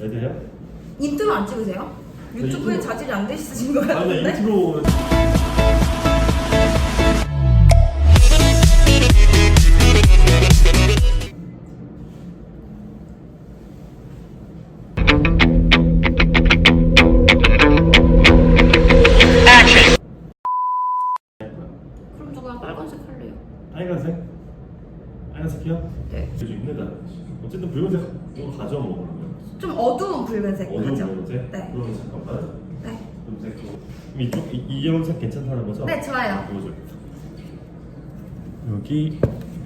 애들이요? 인트로 안 찍으세요? 유튜브에 인트로- 자질이 안 되시신 것 아니 같은데? 인트로 그럼 저 그냥 빨간색 할래요. 빨간색? 빨간색이요? 네. 좀 힘들다. 어쨌든 붉은색 이거 가져 뭐 그러면. 좀 어두운 붉은색 어두운 하죠? 붉은색? 네. 그러면 잠깐만. 네. 붉은색. 그럼 이쪽 이, 이 염색 괜찮다는 거죠? 네, 좋아요. 좀. 여기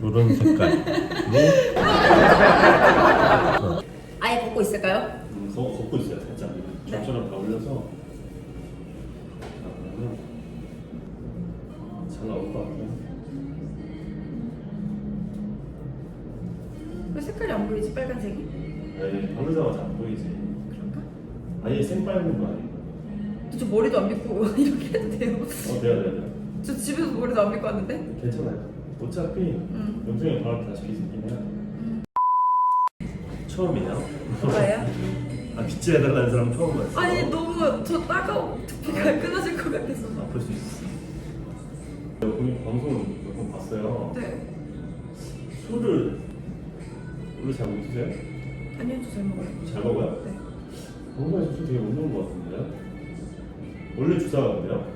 요런 색깔. 아예 걷고 있을까요? 음, 거, 걷고 있어요 살짝. 네. 저처럼 다 올려서. 그러면 잘 나올 것 같아요. 왜 색깔이 안 보이지? 빨간색이? 아니 바르자마자 안 보이지. 그런가? 아예 생빨간 거 아니에요? 저 머리도 안 믿고 이렇게 해도 돼요? 어 돼요 돼요 돼요. 저 집에서 머리도 안 믿고 왔는데? 괜찮아요. 어차피 음. 영상에 바로 다시 비슷긴 해요. 처음이에요? 뭐예요? 아 빗질 해달라는 사람 처음 봤어. 아니 너무 저 따가워 두피가 끊어질 것 같아서 아플 수 있어. 오늘 방송을 몇번 봤어요. 네 술을 원래 잘 못 드세요? 아니요 저잘 먹어요. 잘 먹어요? 네. 방송에서 술 되게 못 먹는 것 같은데요? 원래 주사가 근데요?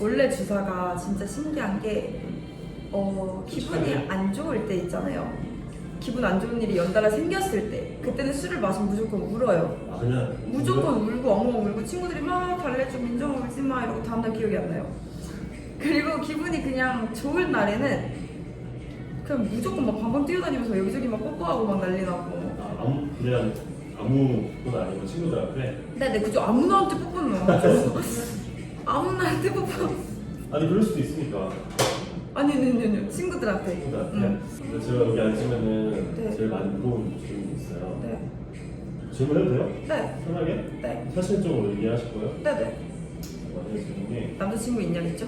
원래 주사가 진짜 신기한 게 어, 기분이 안 좋을 때 있잖아요. 기분 안 좋은 일이 연달아 생겼을 때 그때는 술을 마시면 무조건 울어요. 아 그냥 무조건 울고 엉엉 울고 친구들이 막 달래줘 민정 울지 마 이러고 다음날 기억이 안 나요. 그리고 기분이 그냥 좋은 날에는 그냥 무조건 막 방방 뛰어다니면서 여기저기 막 뽀뽀하고 막 난리 나고 그냥 아무 건 아니고 친구들 앞에 네네 그죠 아무나한테 하죠 아무나한테 뽀뽀 아니 그럴 수도 있으니까 아니 아니 아니 아니 친구들한테 친구들 앞에 응. 근데 제가 여기 앉으면은 네. 제일 많이 물어보는 질문이 있어요 네. 질문해도 돼요? 네. 편하게? 네. 사실적으로 얘기하실 거예요? 네 네. 만약에 질문이 남자친구 있냐겠죠?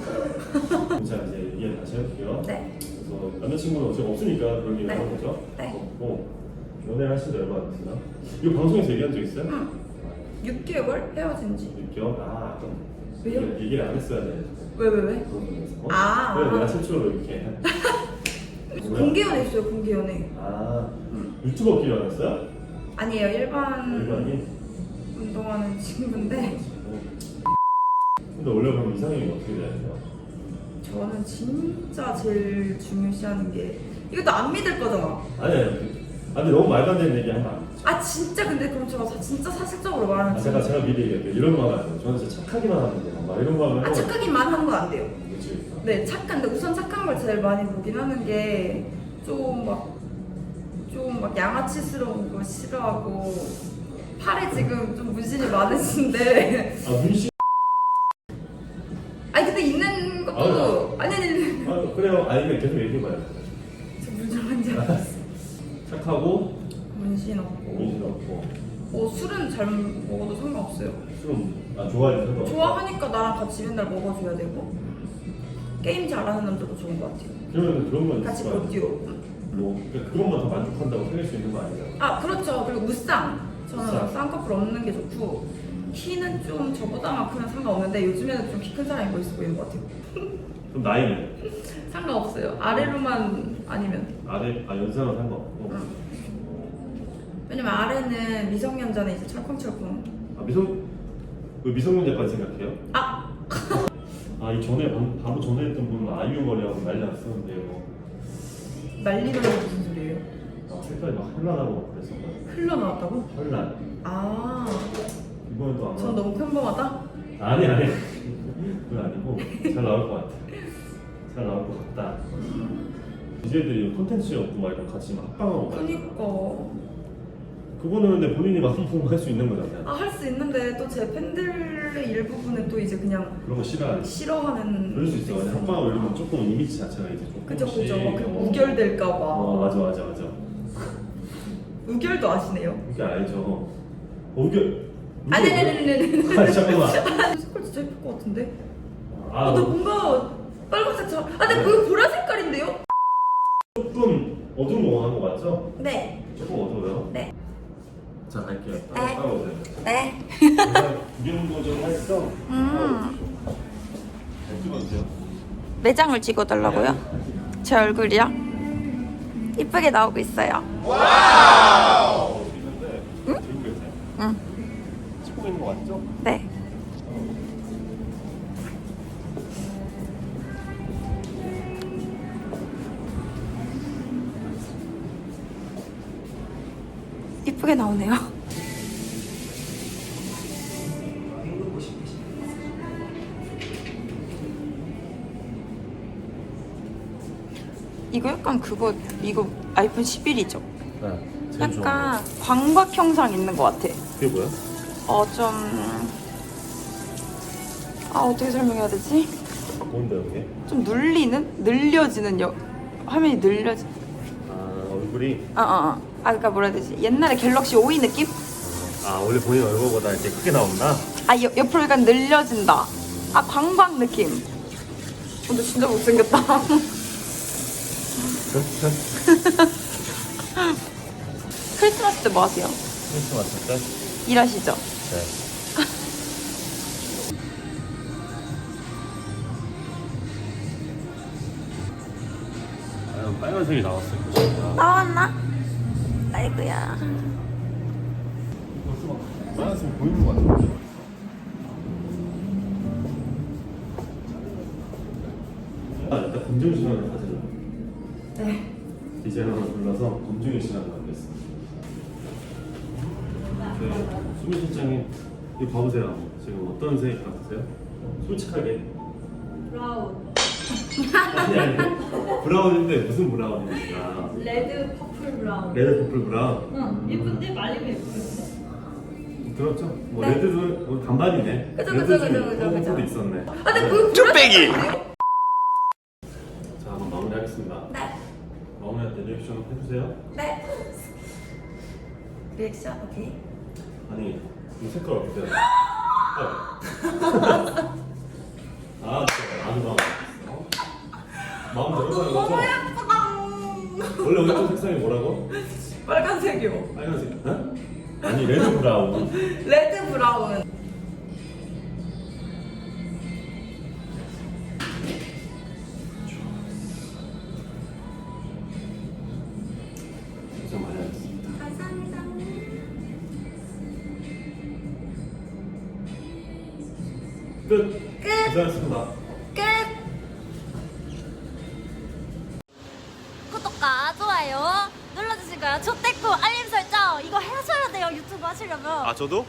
제가 이제 이해 다시 해볼게요 네. 그래서 남자친구는 어차피 없으니까 그런 얘기 네. 하는 거죠? 네. 없고 연애를 하신 지 얼마나 됐어요? 이거 방송에서 얘기한 적 있어요? 응. 6개월 헤어진 지. 기억? 아 그럼 왜요? 얘기를- 얘기를 안 했어야 돼 왜, 왜, 왜? 어? 아, 그래 아. 내가 최초로 이렇게 뭐야? 공개 연애 있어요, 공개 연애. 아 유튜버 기억났어요? 아니에요, 일반 일반인? 운동하는 친구인데 근데 원래 그럼 이상형이 어떻게 돼야 돼요? 저는 진짜 제일 중요시하는 게 이것도 안 믿을 거잖아. 아니 아니 아 근데 너무 말도 안 되는 얘기 하면 안 돼. 아 진짜? 근데 그럼 제가 사- 진짜 사실적으로 말하면 아, 제가 제가 미리 얘기할게요. 이런 거 하면 안 돼요. 저는 진짜 착하기만 하면 돼요. 막 이런 거 하면 아 착하기만 하는 건안 돼요. 그치? 네, 착한데 우선 착한 걸 제일 많이 보긴 하는 게 좀 막 좀 막 양아치스러운 거 싫어하고 팔에 지금 좀 문신이 많으신데. 아 문신. 아니 근데 있는 것도 아니 아니 아니. 아 그래요? 아니 그냥 계속 얘기해봐요. 저 문정한 줄 알았어 착하고 문신 없고. 문신 없고. 뭐 술은 잘 먹어도 상관없어요. 술은 아 좋아해도 상관없고 좋아하니까 나랑 같이 맨날 먹어줘야 되고. 게임 잘하는 남자도 좋은 것 같아요. 그러면 그런 건 같이 있을 거 아니에요? 버티고 뭐 그러니까 그것만 더 만족한다고 살릴 수 있는 거 아니에요? 아 그렇죠. 그리고 무쌍. 저는 무쌍. 쌍꺼풀 없는 게 좋고 키는 좀 저보다만큼은 상관없는데 요즘에는 좀 키 큰 사람이 멋있어 보이는 것 같아요 그럼 나이는? 상관없어요 아래로만 아니면 아래 아 연상은 상관없고 응. 왜냐면 아래는 미성년자는 이제 철컹철컹 아 미성 그 미성년자까지 생각해요? 아 아 이 전에 방- 바로 전에 했던 분은 아이유 머리하고 난리 났었는데요 난리는 게 무슨 소리예요? 아, 색깔이 막막 그랬었거든요 흘러나왔다고? 현란 아, 이번에도 아마 전 너무 평범하다? 아니 아니 그건 아니고 잘 나올 것 같아 잘 나올 것 같다. 이제들이 콘텐츠 없고 막 이런 같이 막 합방하고 막 그니까. 그거는 근데 본인이 마음먹으면 할 수 있는 거잖아요. 아 할 수 있는데 또 제 팬들의 일부분은 또 이제 그냥 그런 거 싫어하지 싫어하는 그럴 수 있어. 왜냐면 합방을 이러면 조금 이미지 자체가 이제 조금 그죠 그죠. 막 그리고 우결될까봐. 어 맞아 맞아 맞아. 우결도 아시네요? 그게 알죠. 어, 우결 아니 아니 아니 아니 아니 잠깐만 색깔 진짜 예쁠 것 같은데? 아 아, 나 뭔가 빨간색처럼 아 근데 그거 보라 색깔인데요? 조금 어두운 거 원하는 거 맞죠? 네 조금 어두워요 네. 자 갈게요. 네. 따라오세요. 네. 구경 도 좀 했어. 음. 잘 찍어주세요. 매장을 찍어달라고요? 제 얼굴이요? 이쁘게 나오고 있어요. 찍고 계세요. 응. 거 맞죠? 네. 이쁘게 나오네요. 이거 약간 그거 이거 아이폰 11이죠? 네. 제일 좋은 거. 약간 광각 형상 있는 것 같아. 그게 뭐야? 어 좀. 아 어떻게 설명해야 되지? 뭔데 여기? 좀 눌리는 늘려지는 여 화면이 늘려지. 아 얼굴이 어 어 어. 아 그러니까 뭐라 해야 되지? 옛날에 갤럭시 5이 느낌? 아 원래 본인 얼굴보다 이렇게 크게 나온다. 아 옆, 옆으로 약간 늘려진다. 아 광광 느낌. 어, 근데 진짜 못생겼다. 크리스마스 때 뭐 하세요? 크리스마스 때? 일하시죠? 네. 아, 빨간색이 나왔어요. 나왔나? 아이고야. 빨간색이 보이는 것 같아요. 아, 일단 검증 시간을 가지려. 네. 디자이너를 불러서 검증의 시간을 갖겠습니다. 네, 수미 실장님, 이거 봐보세요. 지금 어떤 색 같으세요? 솔직하게. 브라운, 아니 아니. 브라운인데 무슨 브라운입니까? 레드, 퍼플 브라운. 레드 퍼플 브라운. 응, 예쁜데 말리면 예쁜데. 들었죠? 뭐 네. 레드도 뭐 반반이네. 그죠, 레드 그죠, 중에 그죠, 그죠, 퍼플도 그죠. 있었네. 아 근데 그 쭈빼기. 자, 한번 마무리하겠습니다. 네. 마무리할 때 리액션 해주세요. 네. 리액션 오케이. 아니, 이 색깔 어떻게 돼요? 아, 진짜 아주 마음 마음 대로 가는 거죠? 원래 왼쪽 색상이 뭐라고? 빨간색이요. 빨간색. 어? 아니 레드 브라운. 레드 브라운. 끝. 끝. 고생하셨습니다. 끝. 구독과 좋아요 눌러주시고요. 좋댓구 알림 설정 이거 하셔야 돼요. 유튜브 하시려면. 저도?